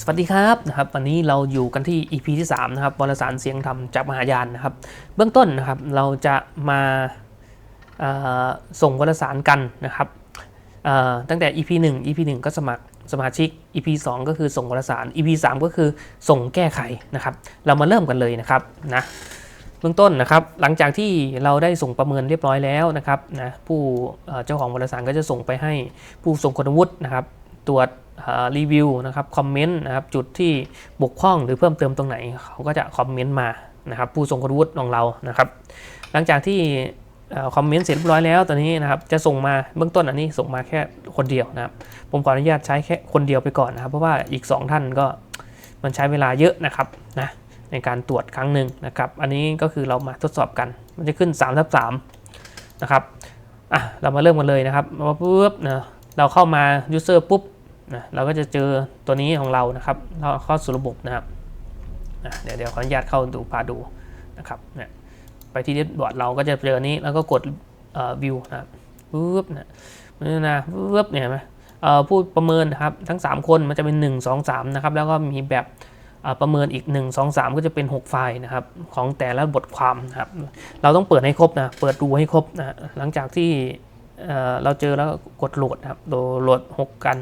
สวัสดีครับนะครับวันนี้เราอยู่กันที่ EP ที่3นะครับวารสารเสียงธรรมจากมหายานนะครับ เบื้องต้นนะครับเราจะมาเอ่อส่งวารสารกันนะครับเอ่อตั้งแต่ EP 1 EP 1 ก็สมัครสมาชิก EP 2 ก็คือส่งวารสาร EP 3 ก็คือส่งแก้ไขนะครับ เรามาเริ่มกันเลยนะครับนะเบื้องต้นนะครับ หลังจากที่เราได้ส่งประเมินเรียบร้อยแล้วนะครับนะผู้เอ่อเจ้าของวารสารก็จะส่งไปให้ผู้ทรงคุณวุฒินะครับ ตรวจรีวิวนะครับคอมเมนต์นะครับจุดที่บกพร่องหรือเพิ่มเติมตรงไหน เขาก็จะคอมเมนต์มานะครับผู้ทรงคุณวุฒิของเรานะครับ หลังจากที่คอมเมนต์เสร็จเรียบร้อยแล้วตอนนี้นะครับจะส่งมาเบื้องต้นอันนี้ส่งมาแค่คนเดียวนะครับ ผมขออนุญาตใช้แค่คนเดียวไปก่อนนะครับ เพราะว่าอีก 2 ท่านก็มันใช้เวลาเยอะนะครับนะในการตรวจครั้งหนึ่งนะครับ อันนี้ก็คือเรามาทดสอบกัน มันจะขึ้น3ทับ3นะครับอะเรามาเริ่มกันเลยนะครับมาปุ๊บนะ เราเข้ามา user ปุ๊บนะเราก็จะเจอตัวนี้ของเรานะครับเราเข้าสู่ระบบนะครับนะเดี๋ยวเดี๋ยวขออนุญาตเข้าดูพาดูนะครับเนี่ยไปที่เดชบอร์ดเราก็จะเจอนี้แล้วก็กดวิวนะครับปุ๊บนะนี่นะปุ๊บเนี่ยไหมเอ่อผู้ประเมินนะครับทั้ง 3 คนมันจะเป็น 1 2 3นะครับแล้วก็มีแบบประเมินอีก 1 2 3 ก็จะเป็น 6 ไฟล์นะครับของแต่ละบทความนะครับเราต้องเปิดให้ครบนะเปิดดูให้ครบนะหลังจากที่ เราเจอแล้วกดโหลดครับโหลด 6 กัน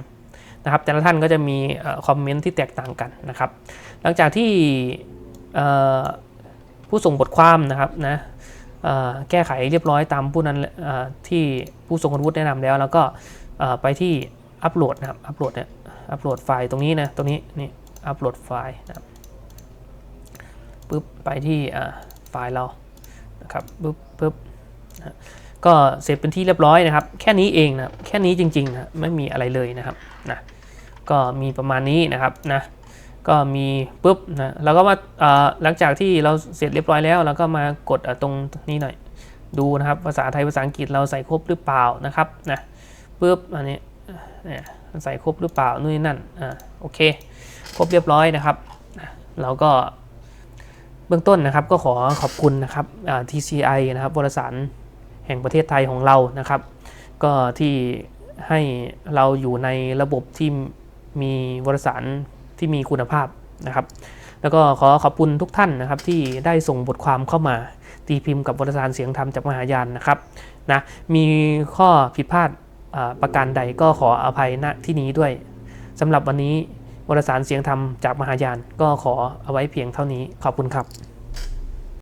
นะครับ แต่ละท่านก็จะมีคอมเมนต์ที่แตกต่างกันนะครับ หลังจากที่ผู้ส่งบทความนะครับนะแก้ไขเรียบร้อยตามผู้นั้นที่ผู้ทรงคุณวุฒิแนะนำแล้ว แล้วก็ไปที่อัปโหลดนะครับอัปโหลดเนี่ยอัปโหลดไฟล์ตรงนี้นะตรงนี้นี่อัปโหลดไฟล์นะครับปุ๊บไปที่ไฟล์เรานะครับปุ๊บปุ๊บนะ ก็เสร็จเป็นที่เรียบร้อยนะครับ แค่นี้เองนะแค่นี้จริงๆนะไม่มีอะไรเลยนะครับนะก็มีประมาณนี้นะครับนะก็มีปุ๊บนะเราก็มาหลังจากที่เราเสร็จเรียบร้อยแล้วเราก็มากดตรงนี้หน่อยดูนะครับภาษาไทยภาษาอังกฤษเราใส่ครบหรือเปล่านะครับนะปุ๊บอันนี้เนี่ยใส่ครบหรือเปล่านู่นนั่นอ่าโอเค ครบเรียบร้อยนะครับนะเราก็เบื้องต้นนะครับก็ขอขอบคุณนะครับ TCI นะครับบริษัท แห่งประเทศไทยของเรานะครับ ก็ที่ให้เราอยู่ในระบบที่มีบริษัทที่มีคุณภาพนะครับ แล้วก็ขอขอบคุณทุกท่านนะครับที่ได้ส่งบทความเข้ามาตีพิมพ์กับบริษัทเสียงธรรมจากมหายานนะครับนะมีข้อผิดพลาดประการใดก็ขออภัยณที่นี้ด้วยสำหรับวันนี้วารสารเสียงธรรมจากมหายานก็ขอเอาไว้เพียงเท่านี้ขอบคุณครับ